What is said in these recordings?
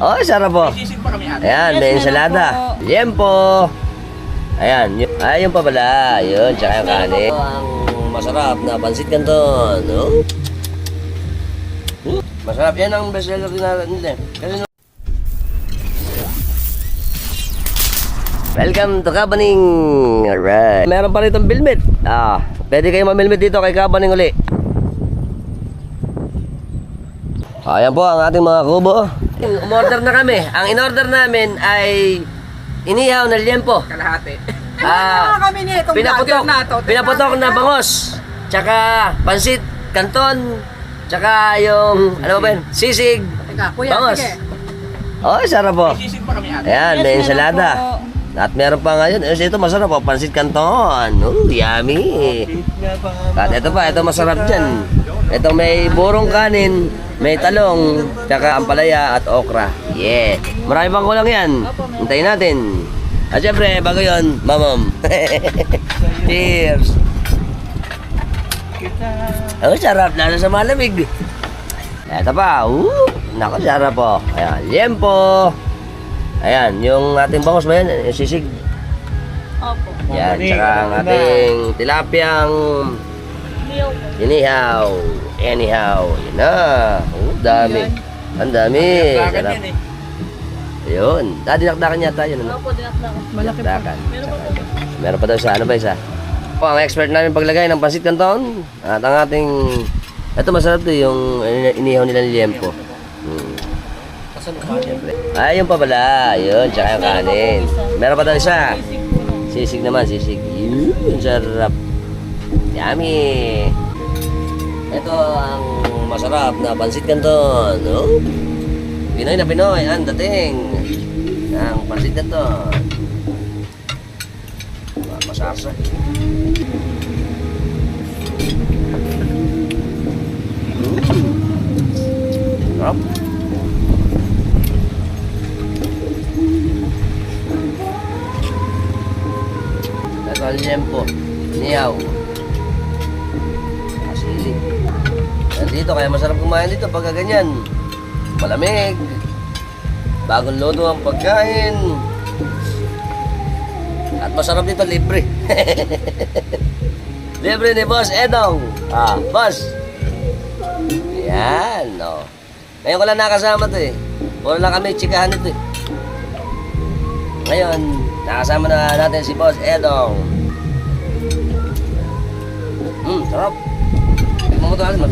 Oh, sarap po. Sisig pa kami ate. Ayan, may ensalada. Liempo. Ayan, yun, ay, yun pa pala. Yun, tsaka yung kanin. Ang masarap na pansit canton. Hmm, Masarap yan ang bestseller din natin nila. eh. Kasi no- Welcome to Kabaning. Alright. Meron pa rito bilmit. Ah, pwede kayo mamilmit dito kay Kabaning uli. Ayan po ang ating mga kubo. Umorder na kami. Ang in-order namin ay inihaw na liempo. Kalahati. Ah, kami niya itong pinaputok, na to. pinaputok na bangos. Tsaka pansit, kanton, tsaka yung, ano ba yun, sisig, Teka, kuya, bangos. sige. Oh, sarap po. Sisig pa kami ate. Ayan, may ensalada. At meron pa ngayon, ito masarap po, pansit kanton. Oh, yummy. At ito pa, ito masarap dyan. Ito may burong kanin, may talong, tsaka ampalaya at okra. Yeah. Marami pang kulang yan. Hintayin natin. At syempre, bago yun, mamam. Cheers. Oh, sarap. Lalo sa malamig. Ito pa. Uh, naku, sarap po. Ayan, liempo. Ayan, yung ating bangos ba yan? Yung sisig. Opo. Yan, tsaka ang ating tilapyang inihaw. Anyhow. Yan na. Oh, dami. Ang dami. Sarap. eh? Ayun. Ah, dinakdakan yata yun. Ano? Opo, dinakdakan. Malaki pa. Meron pa daw isa. Ano ba isa? Po, ang expert namin paglagay ng pansit canton. At ang ating... Ito masarap to yung ini- inihaw nila ni Liempo. Hmm. Siyempre. Ay, yun pa pala. Yun, tsaka yung kanin. Meron pa daw isa. Sisig naman, sisig. Yun, sarap. Yummy. Ito ang masarap na pansit canton. Oh. Pinoy na Pinoy, ang dating ng pansit canton. Masarsa. Sarap. Ito ang lempo. Niyaw. Nandito, kaya masarap kumain dito pagka ganyan. Malamig. Bagong luto ang pagkain. At masarap dito, libre. libre ni Boss Edong. Ah, Boss. Yan, no. Ngayon ko lang nakasama to eh. Puro lang kami chikahan nito eh. Ngayon, nakasama na natin si Boss Edong. Hmm, sarap. Tignan mo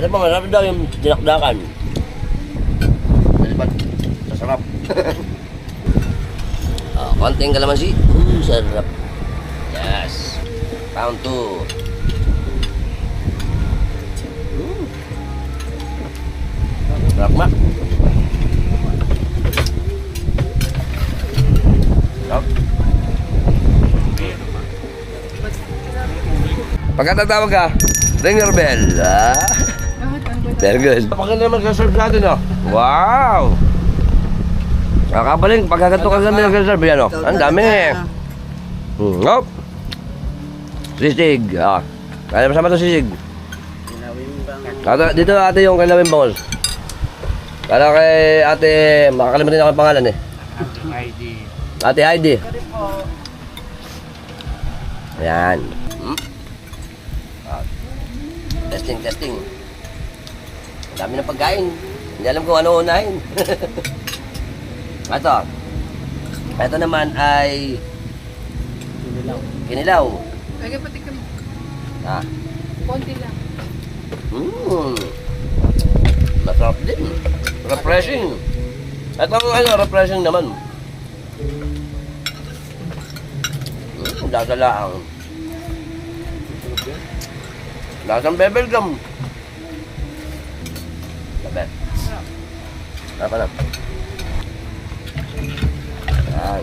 Kaya pa masarap daw yung dinakdakan. Nalipat. Masarap. oh, konting kalamansi. Mm, sarap. Yes. Pound 2. Mm. Sarap ma. Sarap. Pagkatatawag ka, ring your bell. Ah. Very good. Pakita naman sa-serve natin, oh. Wow! Kakabaling, pagkagato ka kami nag-serve, yan, oh. Ang dami. Hmm, oh. Sisig. Ah. Kaya masama to sisig. Ate, dito ate yung kilawin bangos. Kala kay ate, makakalimutin ako ang pangalan eh. ID. Ate Heidi. Ayan. Hmm? Ah. Testing, testing. Ang dami ng pagkain. Hindi alam kung ano unahin. Ito. Ito naman ay kinilaw. Lagay pati ka mo. Ah. Konti lang. Mm. Masarap din. Refreshing. Ito ang ano, refreshing naman. Mm, dasalaang. Lasang bebel gum. Sabi. Apa na? Yan.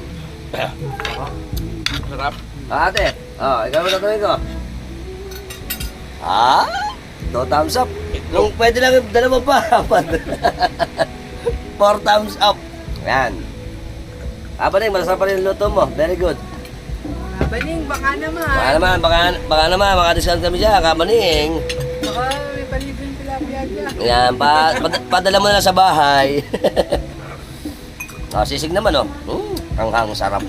Sarap. Ah, ate, oh, ikaw mo tatanungin ko. Ah, two thumbs up. Kung pwede lang yung dalawa pa, apat. Four thumbs up. Yan. Ah, Baning, masarap pa rin yung luto mo. Very good. Baling, baka naman. Baka naman, baka, baka naman, makadiscount kami dyan, kabaning. Baka may palibing tilapia dyan. Yan, pa, pad- padala mo na sa bahay. oh, sisig naman, oh. Mm, ang hang sarap.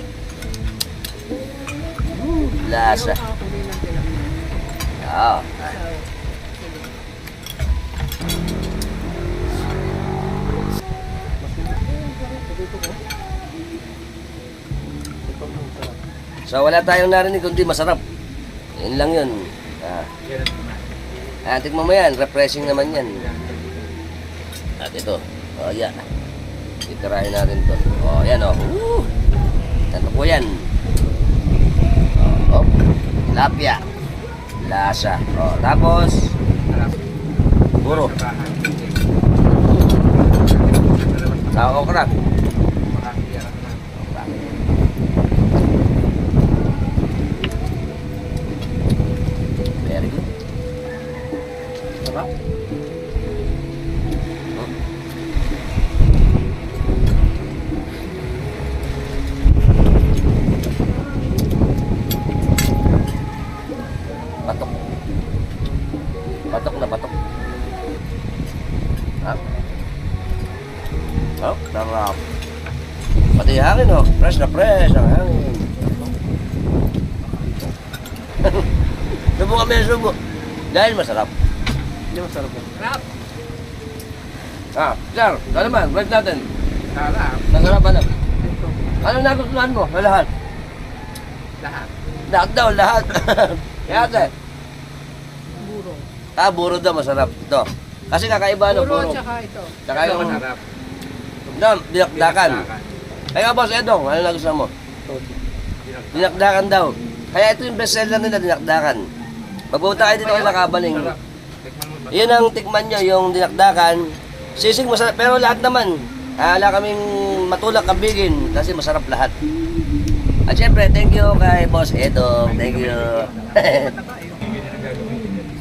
Mm, lasa. Ah. So wala tayong narinig kundi masarap. Yun lang yun. Ah. Ah, tikman mo yan. Refreshing naman yan. At ito. Oh, yan. Titirahin natin to. Oh, yan oh. Woo! Ano po yan? Oh, oh. Tilapia. Lasa. Oh, tapos puro. Tao ko na. Batok. Batok na batok. Ha? Oh, sarap. Pati yung hangin oh. Fresh na fresh ang hangin. subo kami subo. Dahil masarap. Hindi masarap. Sarap. Ah, sir, ikaw naman, rate natin. Sarap. Nasarap ano? Ito. Ano nagustuhan mo lahat? Lahat. Lahat daw, lahat. Kaya ate, Buro. ah, buro daw masarap. Ito. Kasi kakaiba ano, Buro buro. tsaka ito. Tsaka Ito, masarap. no, dinakdakan. Kaya boss Edong, ano nagustuhan mo? Dinakdakan daw. Kaya ito yung best seller nila, dinakdakan. Pagpunta kayo dito sa Kabaling. Sarap. Tikman mo ba? Yun ang tikman nyo, yung dinakdakan. Sisig masarap, pero lahat naman. ah, Wala kaming matulak kabigin kasi masarap lahat. At syempre, thank you kay Boss Edong. Thank you.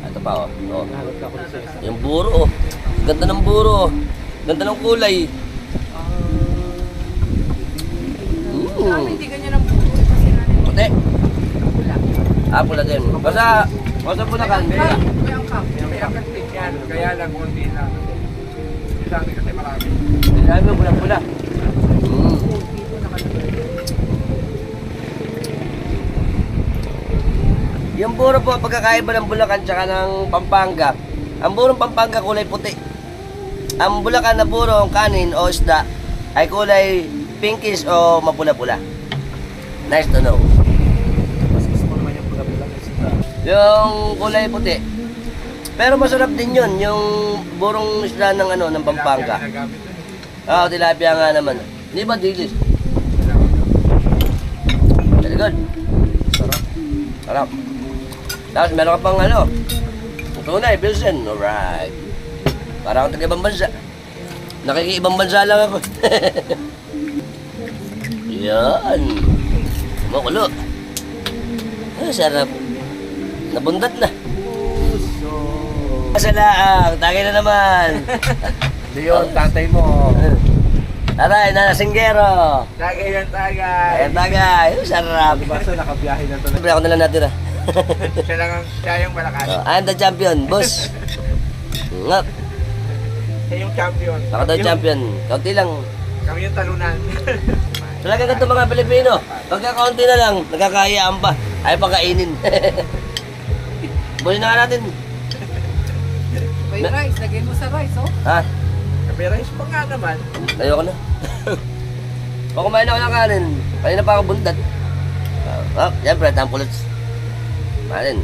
Ito pa, oh. oh. Yung buro, oh. Ganda ng buro. oh. Ganda ng kulay. Mm. hindi ganyan ang buro. Puti. Ah, pula din. Basta, basta pula affected yan, kaya lang konti lang. Kasi marami. Dami mo pula-pula. Mm. Dito nakalagay. Yung buro po, pagkakaiba ng Bulacan tsaka ng Pampanga, ang burong Pampanga kulay puti. Ang Bulacan na burong kanin o isda ay kulay pinkish o mapula-pula. Nice to know. Mas gusto ko naman yung pula-pula kasi Yung kulay puti. Pero masarap din yun, yung burong isda ng ano ng Pampanga. ginagamit doon. Oo, tilapia nga naman. Di ba dilis? Very good. Sarap. Sarap. Tapos meron ka pang ano, tunay, Pilsen. Alright. Para akong taga-ibang bansa. Nakikiibang bansa lang ako. Yan. Makulo. Ay, sarap. Nabundat na. Puso. Sa laang, tagay na naman. Leon, tatay mo. Aray, nanasinggero. Tagay ng tagay. Tagay. Ay, sarap. Basta nakabiyahe na to. Siyempre ako na lang natira. siya lang ang, siya yung malakas. Oh, I'm the champion, boss. Ngap. Siya yung champion. Ako daw champion. Kaunti lang. Kami yung talunan. Talaga ganito mga Pilipino. Pagka kaunti na lang, nagkakayaan pa. Ay pagkainin. Bunin na nga natin. May rice. Lagay mo sa rice, oh. Ha? Pero is pa nga naman. Ayoko na. Pag kumain ako ng kanin, kanina pa ako bundat. Ah, oh, siyempre, tampulot. Malin.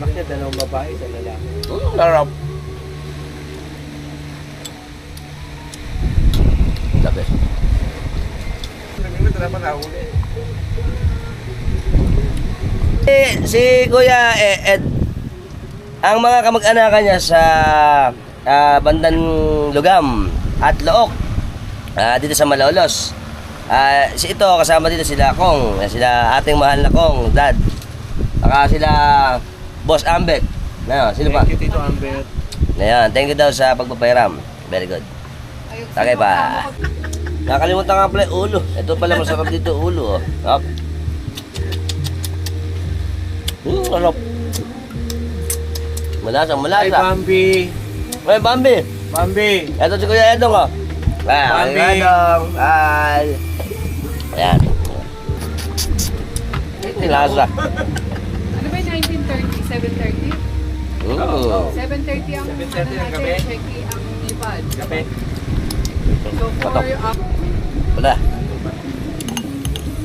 Umakya dalawang babae sa lalaki. Mm, sarap. Sabi. Mo, tala pa nahuli. Eh, si Kuya eh, Ed, ang mga kamag-anakan niya sa ah, bandang Lugam at Look, ah, dito sa Malolos, Ah, si ito kasama dito sila Kong, sila ating mahal na Kong, Dad. Saka sila Boss Ambek. Ano, sino pa? Thank you, Tito Ambet. Ayan, thank you daw sa pagpapairam. Very good. Sino pa. Nakalimutan nga pala yung ulo. Ito pala masarap dito ulo. Oh. Hop. Hmm, sarap. Malasa, Ay, malasa. Bambi. Ay, Bambi. Bambi. Ito si Kuya Edong, oh. Ah, Bambi. Kuya Edong. Ay. Ayan. Lasa. Ano 730 ang 7:30 ano ang natin, gabi. Checky ang ipad. Gabi. So, for up, Wala.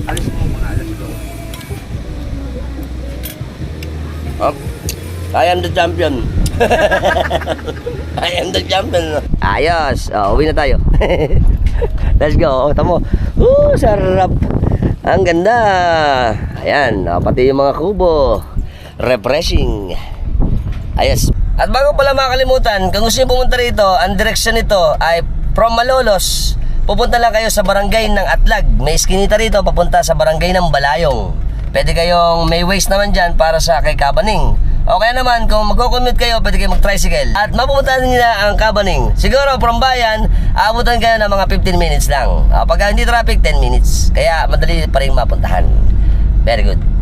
Alis mo mga alas ko. Hop. I am the champion. I am the champion. Ayos. Oh, uwi na tayo. Let's go. Oh, tamo. Uh, sarap. Ang ganda. Ayan. Oh, pati yung mga kubo. Refreshing. Ayos. At bago pala makalimutan, kung gusto niyo pumunta rito, ang direksyon nito ay from Malolos. Pupunta lang kayo sa barangay ng Atlag. May iskinita rito papunta sa barangay ng Balayong. Pwede kayong may waste naman dyan para sa kay Kabaning. O kaya naman, kung magko-commute kayo, pwede kayo mag-tricycle. At mapupuntahan nila ang Kabaning. Siguro, from bayan, aabutan kayo ng mga 15 minutes lang. O, pag hindi traffic, 10 minutes. Kaya madali pa rin mapuntahan. Very good.